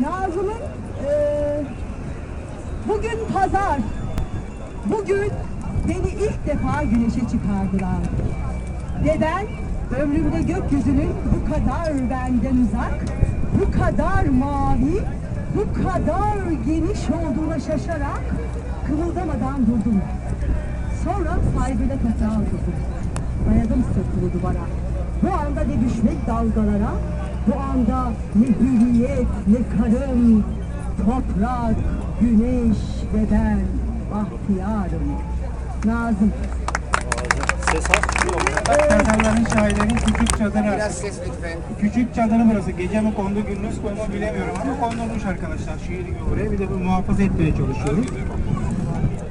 Nazım'ın eee, bugün pazar. Bugün beni ilk defa güneşe çıkardılar. Ve ben ömrümde gökyüzünün bu kadar benden uzak, bu kadar mavi, bu kadar geniş olduğuna şaşarak kımıldamadan durdum. Sonra saygıyla toprağa oturdum. Dayadım sırtımı duvara. Bu anda ne düşmek dalgalara, bu anda ne hürriyet, ne karım, toprak, güneş ve ben bahtiyarım. Nazım. Ses. Çadırların şairlerin küçük çadırı. Biraz ses lütfen. Küçük çadırı burası. Gece mi kondu gündüz kondu bilemiyorum ama kondurmuş arkadaşlar şiiri buraya. Bir de bu muhafaza etmeye çalışıyoruz.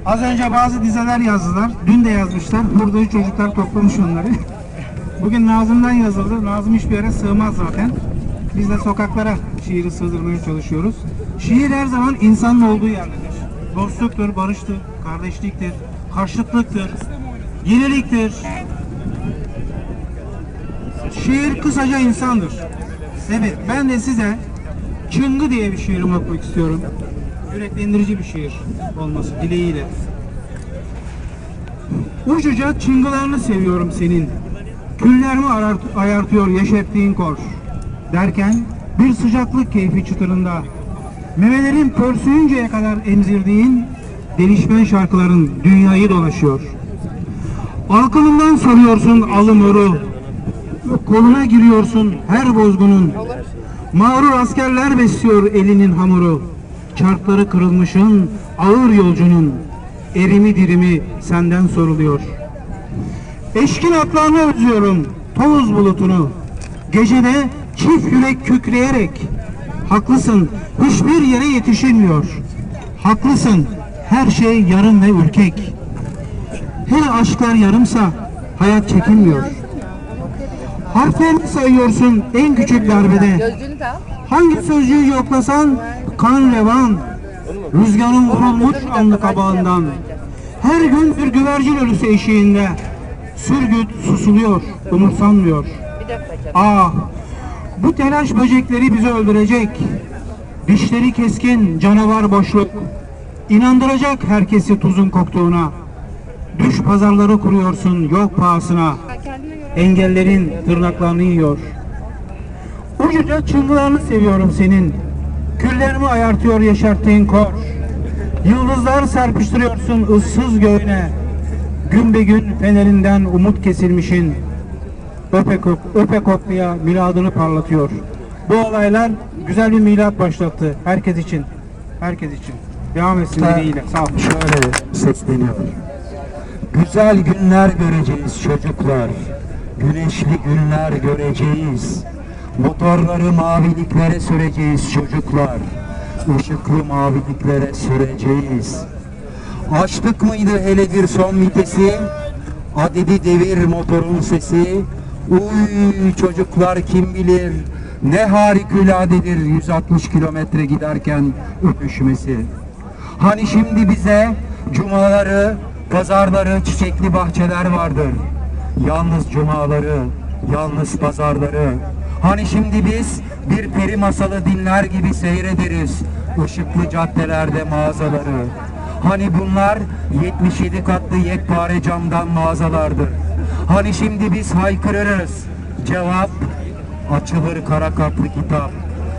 Az önce bazı dizeler yazdılar. Dün de yazmışlar. Burada çocuklar toplamış onları. Bugün Nazım'dan yazıldı. Nazım hiçbir yere sığmaz zaten. Biz de sokaklara şiiri sığdırmaya çalışıyoruz. Şiir her zaman insanın olduğu yerdedir. Dostluktur, barıştır, kardeşliktir, karşıtlıktır, yeniliktir. Şiir kısaca insandır. Evet, ben de size Çıngı diye bir şiirimi okumak istiyorum. Yüreklendirici bir şiir olması dileğiyle. Uçuca çıngılarını seviyorum senin. Küllerimi arart- ayartıyor yeşerttiğin kor. Derken bir sıcaklık keyfi çıtırında. Memelerin pörsüyünceye kadar emzirdiğin delişmen şarkıların dünyayı dolaşıyor. Alkımından soruyorsun alımuru. Koluna giriyorsun her bozgunun. Mağrur askerler besliyor elinin hamuru. Çarkları kırılmışın ağır yolcunun. Erimi dirimi senden soruluyor. Eşkin atlarını özlüyorum toz bulutunu. Gecede çift yürek kükreyerek. Haklısın hiçbir yere yetişilmiyor. Haklısın her şey yarım ve ürkek. Hele aşklar yarımsa hayat çekilmiyor. Harflerini sayıyorsun en küçük darbede. Hangi sözcüğü yoklasan kan revan. Rüzgarın vurulmuş anlı kabağından. Her gün bir güvercin ölüsü eşiğinde. Sürgüt susuluyor, umursanmıyor. Ah, bu telaş böcekleri bizi öldürecek. Dişleri keskin canavar boşluk. İnandıracak herkesi tuzun koktuğuna. Düş pazarları kuruyorsun yok pahasına. Engellerin tırnaklarını yiyor. Ucuca çıngılarını seviyorum senin. Küllerimi ayartıyor yeşerttiğin kor. Yıldızlar serpiştiriyorsun ıssız göğüne. Gün be gün fenerinden umut kesilmişin. Öpe, kok, öpe miladını parlatıyor. Bu olaylar güzel bir milat başlattı herkes için. Herkes için. Devam etsin dileğiyle. Sağ olun. şöyle sesleniyor. Güzel günler göreceğiz çocuklar. Güneşli günler göreceğiz. Motorları maviliklere süreceğiz çocuklar. Işıklı maviliklere süreceğiz. Açtık mıydı hele bir son vitesi? Adedi devir motorun sesi. Uy çocuklar kim bilir ne harikuladedir 160 kilometre giderken öpüşmesi. Hani şimdi bize cumaları, pazarları, çiçekli bahçeler vardır. Yalnız cumaları, yalnız pazarları. Hani şimdi biz bir peri masalı dinler gibi seyrederiz. Işıklı caddelerde mağazaları. Hani bunlar 77 katlı yekpare camdan mağazalardır. Hani şimdi biz haykırırız. Cevap açılır kara kaplı kitap.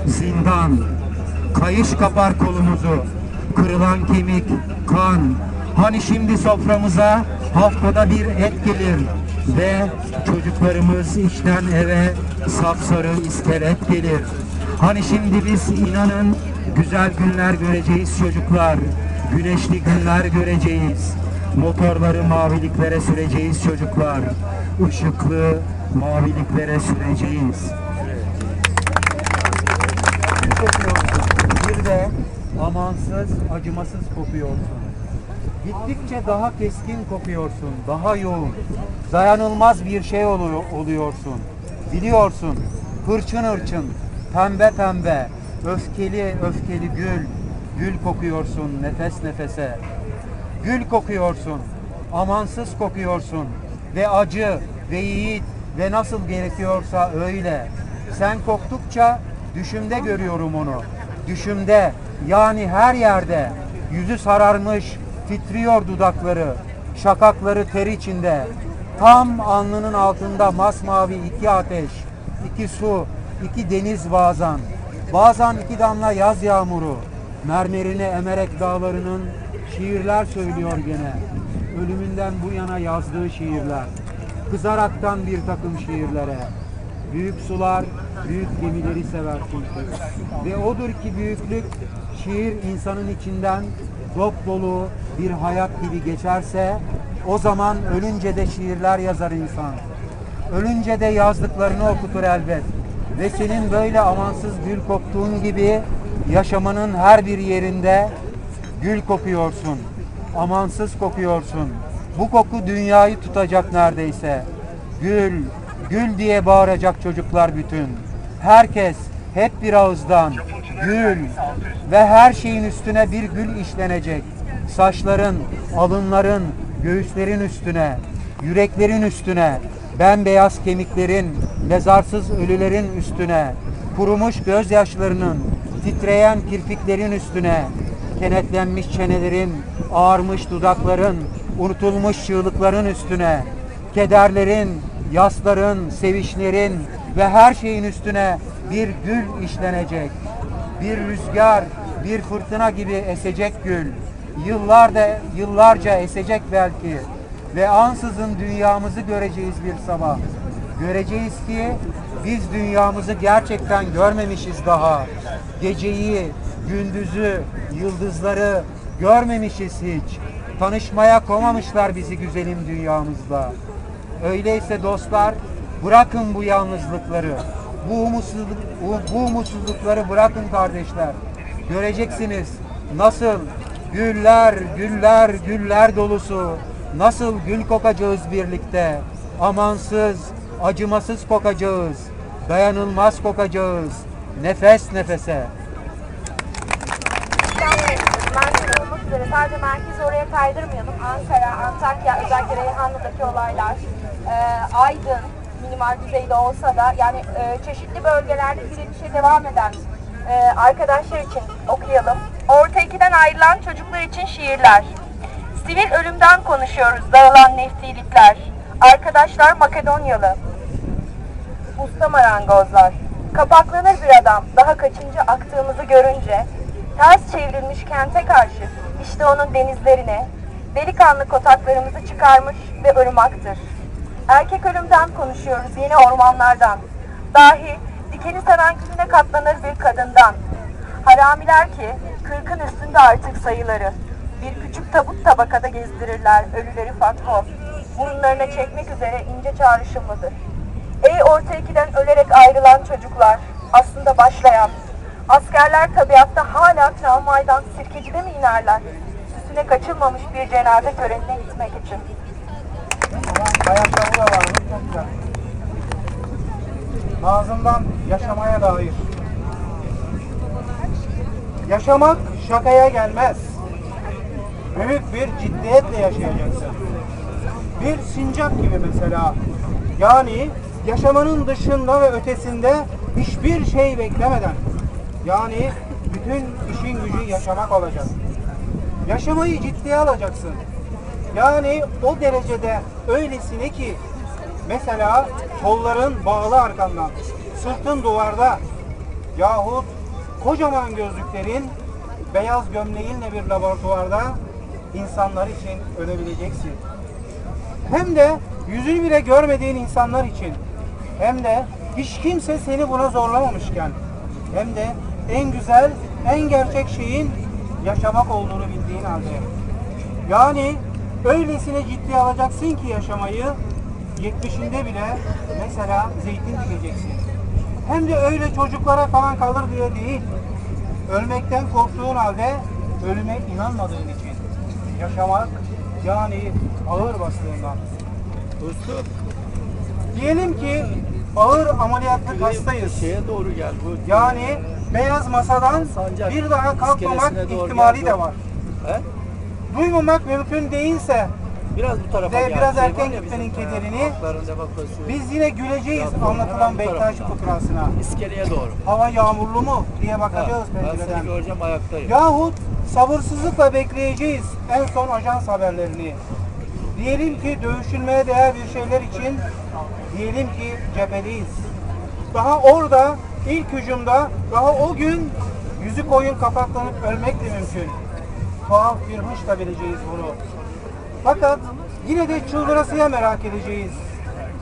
Zindan, Kayış kapar kolumuzu. Kırılan kemik, kan. Hani şimdi soframıza haftada bir et gelir ve çocuklarımız işten eve sapsarı iskelet gelir. Hani şimdi biz inanın güzel günler göreceğiz çocuklar. Güneşli günler göreceğiz. Motorları maviliklere süreceğiz çocuklar. Işıklı maviliklere süreceğiz. Bir de amansız, acımasız kokuyorsun. Gittikçe daha keskin kokuyorsun, daha yoğun. Dayanılmaz bir şey oluyor, oluyorsun. Biliyorsun, hırçın hırçın, pembe pembe, öfkeli öfkeli gül. Gül kokuyorsun nefes nefese. Gül kokuyorsun, amansız kokuyorsun ve acı ve yiğit ve nasıl gerekiyorsa öyle. Sen koktukça düşümde görüyorum onu. düşümde yani her yerde yüzü sararmış titriyor dudakları şakakları ter içinde tam alnının altında masmavi iki ateş iki su iki deniz bazen bazen iki damla yaz yağmuru mermerine emerek dağlarının şiirler söylüyor gene ölümünden bu yana yazdığı şiirler kızaraktan bir takım şiirlere Büyük sular, büyük gemileri sever çünkü. Ve odur ki büyüklük, şiir insanın içinden dop dolu bir hayat gibi geçerse, o zaman ölünce de şiirler yazar insan. Ölünce de yazdıklarını okutur elbet. Ve senin böyle amansız gül koktuğun gibi yaşamanın her bir yerinde gül kokuyorsun. Amansız kokuyorsun. Bu koku dünyayı tutacak neredeyse. Gül, gül diye bağıracak çocuklar bütün. Herkes hep bir ağızdan gül ve her şeyin üstüne bir gül işlenecek. Saçların, alınların, göğüslerin üstüne, yüreklerin üstüne, bembeyaz kemiklerin, mezarsız ölülerin üstüne, kurumuş gözyaşlarının, titreyen kirpiklerin üstüne, kenetlenmiş çenelerin, ağarmış dudakların, unutulmuş çığlıkların üstüne, kederlerin, yasların, sevişlerin ve her şeyin üstüne bir gül işlenecek. Bir rüzgar, bir fırtına gibi esecek gül. Yıllarda, yıllarca esecek belki. Ve ansızın dünyamızı göreceğiz bir sabah. Göreceğiz ki biz dünyamızı gerçekten görmemişiz daha. Geceyi, gündüzü, yıldızları görmemişiz hiç. Tanışmaya komamışlar bizi güzelim dünyamızda. Öyleyse dostlar bırakın bu yalnızlıkları. Bu umutsuzluk, bu, umutsuzlukları bırakın kardeşler. Göreceksiniz nasıl güller, güller, güller dolusu nasıl gül kokacağız birlikte. Amansız, acımasız kokacağız. Dayanılmaz kokacağız. Nefes nefese. Merkez olmak üzere sadece merkezi oraya kaydırmayalım. Ankara, Antakya, özellikle Reyhanlı'daki olaylar, e, Aydın minimal düzeyde olsa da yani e, çeşitli bölgelerde direnişe devam eden e, arkadaşlar için okuyalım. Orta ikiden ayrılan çocuklar için şiirler. Sivil ölümden konuşuyoruz dağılan neftilikler. Arkadaşlar Makedonyalı. Usta marangozlar. Kapaklanır bir adam daha kaçıncı aktığımızı görünce. Ters çevrilmiş kente karşı işte onun denizlerine delikanlı kotaklarımızı çıkarmış ve ırmaktır. Erkek ölümden konuşuyoruz yeni ormanlardan. Dahi dikeni seven külüne katlanır bir kadından. Haramiler ki kırkın üstünde artık sayıları. Bir küçük tabut tabakada gezdirirler ölüleri fatwa. Burunlarına çekmek üzere ince çağrışımlıdır. Ey orta ikiden ölerek ayrılan çocuklar, aslında başlayan, askerler tabiatta hala tramvaydan sirkecide mi inerler? Süsüne kaçılmamış bir cenaze törenine gitmek için. Ayakkabı da var. Çok yaşamaya dair. Yaşamak şakaya gelmez. Büyük bir ciddiyetle yaşayacaksın. Bir sincap gibi mesela. Yani yaşamanın dışında ve ötesinde hiçbir şey beklemeden. Yani bütün işin gücü yaşamak olacak. Yaşamayı ciddiye alacaksın. Yani o derecede öylesine ki mesela kolların bağlı arkandan, sırtın duvarda yahut kocaman gözlüklerin beyaz gömleğinle bir laboratuvarda insanlar için ölebileceksin. Hem de yüzünü bile görmediğin insanlar için hem de hiç kimse seni buna zorlamamışken hem de en güzel, en gerçek şeyin yaşamak olduğunu bildiğin halde. Yani öylesine ciddiye alacaksın ki yaşamayı 70'inde bile mesela zeytin dikeceksin. Hem de öyle çocuklara falan kalır diye değil. Ölmekten korktuğun halde ölüme inanmadığın için. Yaşamak yani ağır bastığından. Dostum. Diyelim ki ağır ameliyatlık hastayız. Şeye doğru gel. Bu Yani beyaz masadan Sancak bir daha kalkmamak ihtimali gel. de var. He? Duymamak mümkün değilse Biraz bu tarafa gel. biraz Şey erken gitmenin kederini e, demokrasisi. Biz yine güleceğiz Ya, anlatılan Bektaşi fıkrasına. İskeleye doğru. Hava yağmurlu mu diye Ha, bakacağız ben seni pencereden. göreceğim ayaktayım. Yahut sabırsızlıkla bekleyeceğiz en son ajans haberlerini. Diyelim ki dövüşülmeye değer bir şeyler için diyelim ki cepheliyiz. Daha orada ilk hücumda daha o gün yüzü koyun kapaklanıp ölmek de mümkün. Tuhaf bir hınçla bileceğiz bunu. Fakat yine de çıldırasıya merak edeceğiz.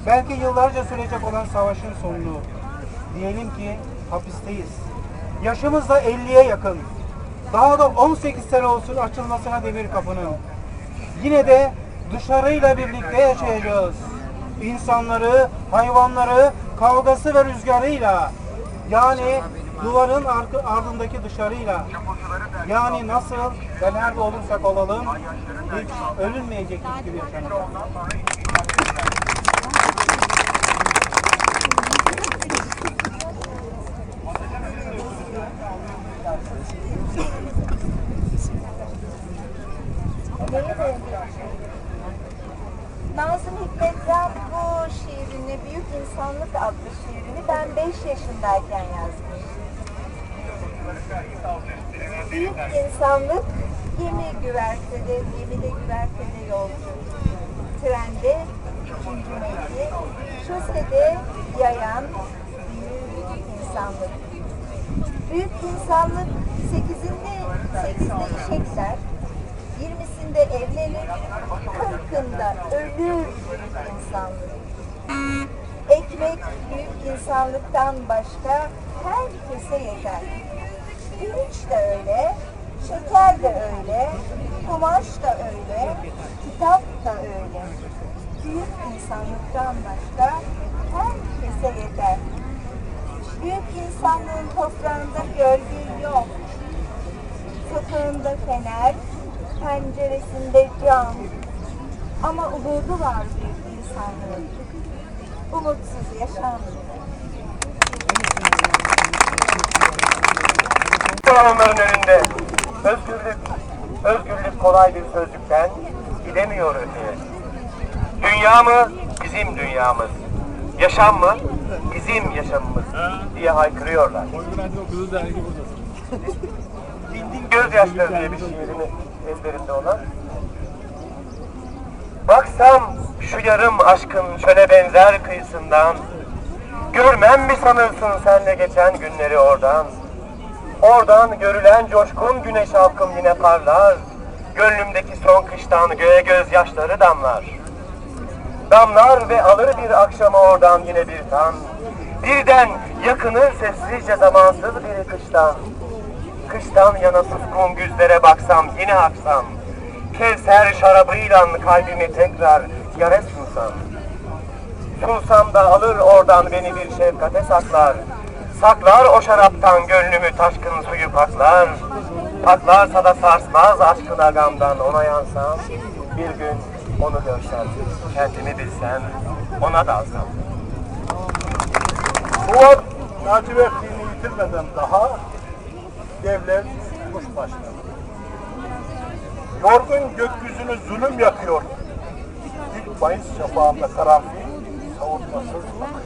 Belki yıllarca sürecek olan savaşın sonunu. Diyelim ki hapisteyiz. Yaşımız da 50'ye yakın. Daha da 18 sene olsun açılmasına demir kapının. Yine de dışarıyla birlikte yaşayacağız. İnsanları, hayvanları, kavgası ve rüzgarıyla. Yani duvarın arka- ardındaki dışarıyla. Yani nasıl ve nerede olursak olalım hiç ölünmeyecekmiş gibi yaşanacak. Nazım Hikmet'ten bu şiirini, Büyük İnsanlık adlı şiirini ben 5 yaşındayken yazmış. Büyük insanlık gemi güvertede, gemide güvertede yolcu. Trende ikinci medya, şosede yayan büyük insanlık. Büyük insanlık sekizinde, sekizde işekler, yirmisinde evlenir, kırkında ölür büyük insanlık. Ekmek büyük insanlıktan başka herkese yeter. Pirinç de öyle, şeker de öyle, kumaş da öyle, kitap da öyle. Büyük insanlıktan başka herkese yeter. Büyük insanlığın toprağında gölge yok. Sokağında fener, penceresinde cam. Ama umudu var büyük insanlığın. Umutsuz Onların önünde özgürlük, özgürlük kolay bir sözcükten gidemiyor öteye. Dünya mı bizim dünyamız, yaşam mı bizim yaşamımız diye haykırıyorlar. Bildiğin gözyaşları diye bir şiirini ezberimde olan. Baksam şu yarım aşkın şöyle benzer kıyısından, görmem mi sanırsın senle geçen günleri oradan? Oradan görülen coşkun güneş halkım yine parlar. Gönlümdeki son kıştan göğe gözyaşları damlar. Damlar ve alır bir akşama oradan yine bir tan. Birden yakınır sessizce zamansız bir kıştan. Kıştan yana suskun güzlere baksam yine aksam. Kevser şarabıyla kalbimi tekrar yare sunsam. Sunsam da alır oradan beni bir şefkate saklar. Saklar o şaraptan gönlümü taşkın suyu paklar. Paklarsa da sarsmaz aşkın agamdan ona yansam. Bir gün onu görsem, kendimi bilsem, ona dalsam. Fuat lacivertliğini yitirmeden daha devlet kuş başladı. Yorgun gökyüzünü zulüm yakıyor. İlk Mayıs şafağında karanfil savunmasız bakıyor.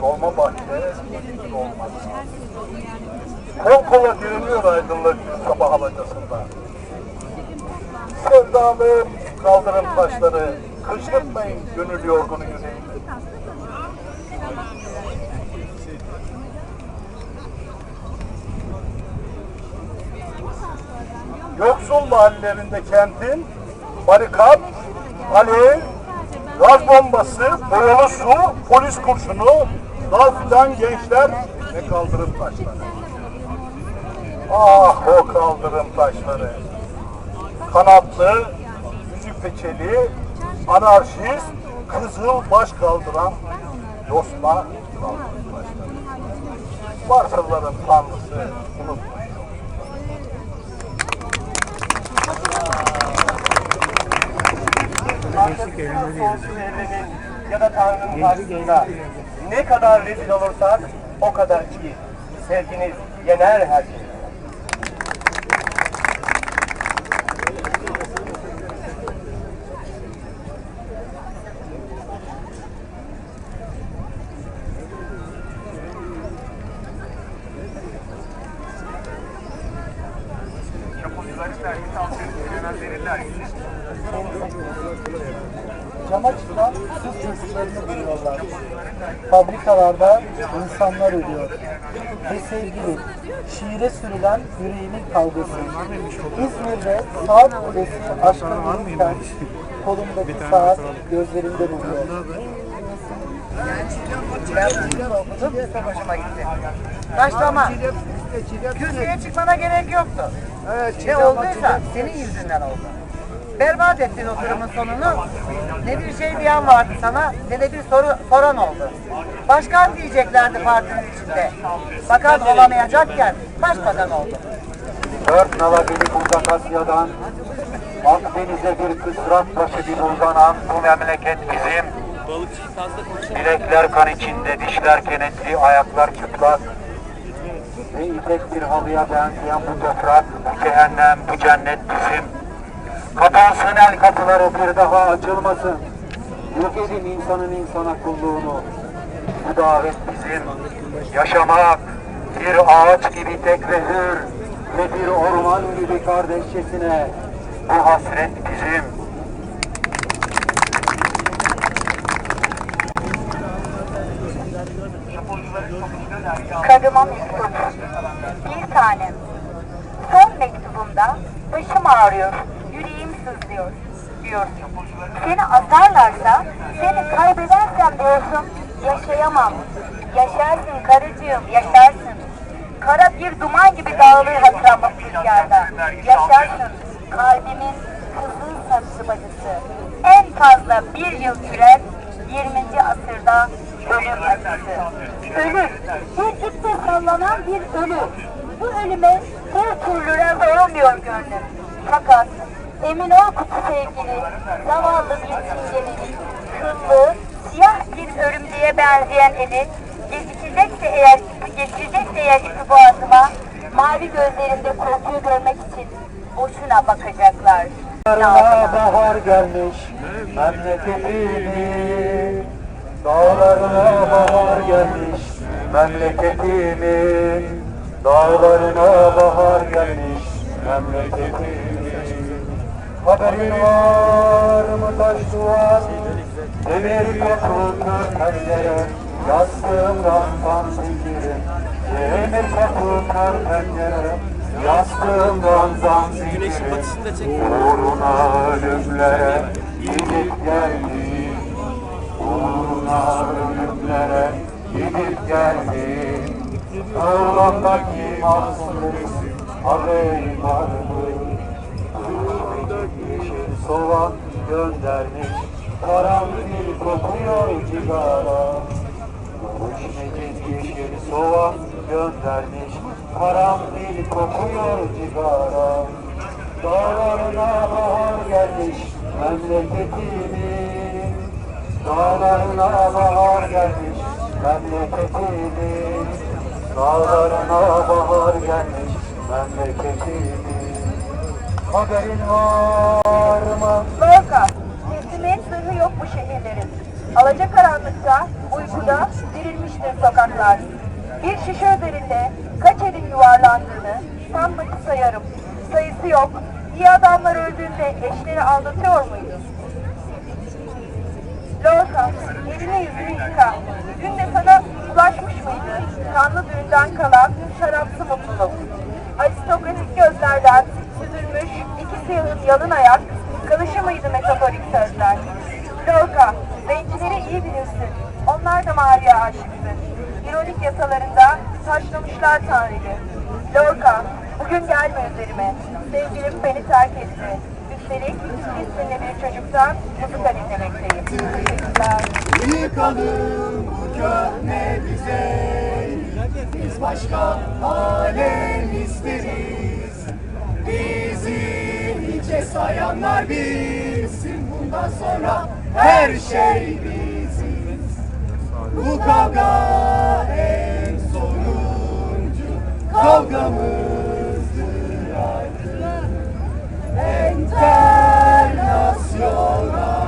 Dolma bahçe dolmaz. Kol kola direniyor aydınlık sabah alacasında. Sevdalım kaldırın taşları, kışkırtmayın gönül yorgunu yüreğimi. yoksul mahallelerinde kentin barikat, alev, gaz bombası, boyalı su, polis kurşunu, dal fidan gençler ve kaldırım taşları. Ah o kaldırım taşları. Kanatlı, yüzü peçeli, anarşist, kızıl baş kaldıran yosma kaldırım taşları. Varsılların tanrısı unutmayın. sonsuz evrenin ya da Tanrı'nın karşısında ne kadar rezil olursak o kadar iyi. Sevginiz yener her şeyi. Yapımcıları sergisi altı yönetmenler verirler. Cama çıkan kız çocuklarını buluyorlar. Fabrikalarda insanlar ölüyor. Ve sevgili, şiire sürülen yüreğimin kavgası. İzmir'de saat kulesi aşkın verirken kolumdaki saat gözlerimde buluyor. hoşuma gitti. Başlama. Kürsüye çıkmana gerek yoktu. ne olduysa senin yüzünden oldu. Berbat ettin oturumun sonunu. Ne bir şey diyen vardı sana ne de bir soru soran oldu. Başkan diyeceklerdi partinin içinde. Bakan olamayacakken başbakan oldu. Dört nala gelip uzak Asya'dan Akdeniz'e bir kısrak taşı gibi uzanan bu memleket bizim. Bilekler kan içinde, dişler kenetli, ayaklar çıplak. Ve ipek bir halıya benzeyen bu toprak, bu cehennem, bu cennet bizim. Kapansın el kapıları bir daha açılmasın. Yok edin insanın insana kulluğunu. Bu davet bizim. Yaşamak bir ağaç gibi tek ve hür ve bir orman gibi kardeşçesine. Bu hasret bizim. Karıma mektup. Bir tanem. Son mektubumda başım ağrıyor, sızlıyor diyorsun. Seni asarlarsa, seni kaybedersem diyorsun, yaşayamam. Yaşarsın karıcığım, yaşarsın. Kara bir duman gibi dağılır hatıram bak rüzgarda. Yaşarsın kalbimin kızıl sarısı bacısı. En fazla bir yıl sürer 20. asırda ölüm acısı. Ölüm, bir ipte sallanan bir ölü. Bu ölüme bir türlü razı olmuyor gönlüm. Fakat emin ol kutu sevgili, zavallı bir çingenenin kıllı, siyah bir örümceğe benzeyen eli geçecekse eğer, geçecekse eğer ipi boğazıma, mavi gözlerinde korkuyu görmek için boşuna bakacaklar. Dağlarına bahar gelmiş memleketimin Dağlarına bahar gelmiş memleketimin Dağlarına bahar gelmiş memleketimin Haberin var mı taş duvar? Demir kapı kır pencere Yastığım rantan zincirim. Demir kapı kır pencere Yastığım rantan zincirim. Uğruna ölümlere gidip geldim. Uğruna ölümlere gidip geldim. Ağlamdaki var mı? Yeşil soğan göndermiş. Karanfil kokuyor cigara. Necip yeşil soğan göndermiş. Karanfil kokuyor cigara. Dağlarına bahar gelmiş memleketimin Dağlarına bahar gelmiş memleketimin Dağlarına bahar gelmiş memleketimin Haberin var mı? Volkan, teslimiyet sırrı yok bu şehirlerin. Alacakaranlıkta, uykuda dirilmiştir sokaklar. Bir şişe üzerinde kaç elin yuvarlandığını sanmacı sayarım. Sayısı yok. İyi adamlar öldüğünde eşleri aldatıyor muydu? Lorca, elini yüzünü yıka. Gün de sana ulaşmış mıydı? Kanlı düğünden kalan şarapsı mutluluk. Aristokratik gözlerden süzülmüş iki siyahın yalın ayak, kılışı mıydı metaforik sözler? Lorca, zencileri iyi bilirsin. Onlar da maviye aşıktı. İronik yasalarında taşlamışlar Tanrı'yı. Lorca, bugün gelme üzerime. Sevgilim beni terk etti. Üstelik Filistinli bir çocuktan muzika dinlemekteyim. Teşekkürler. Yıkalım bu köhne bize Biz başka alem isteriz bizi hiçe sayanlar bilsin bundan sonra her şey bizim. Bu kavga en sonuncu kavgamızdır artık. Enternasyonal.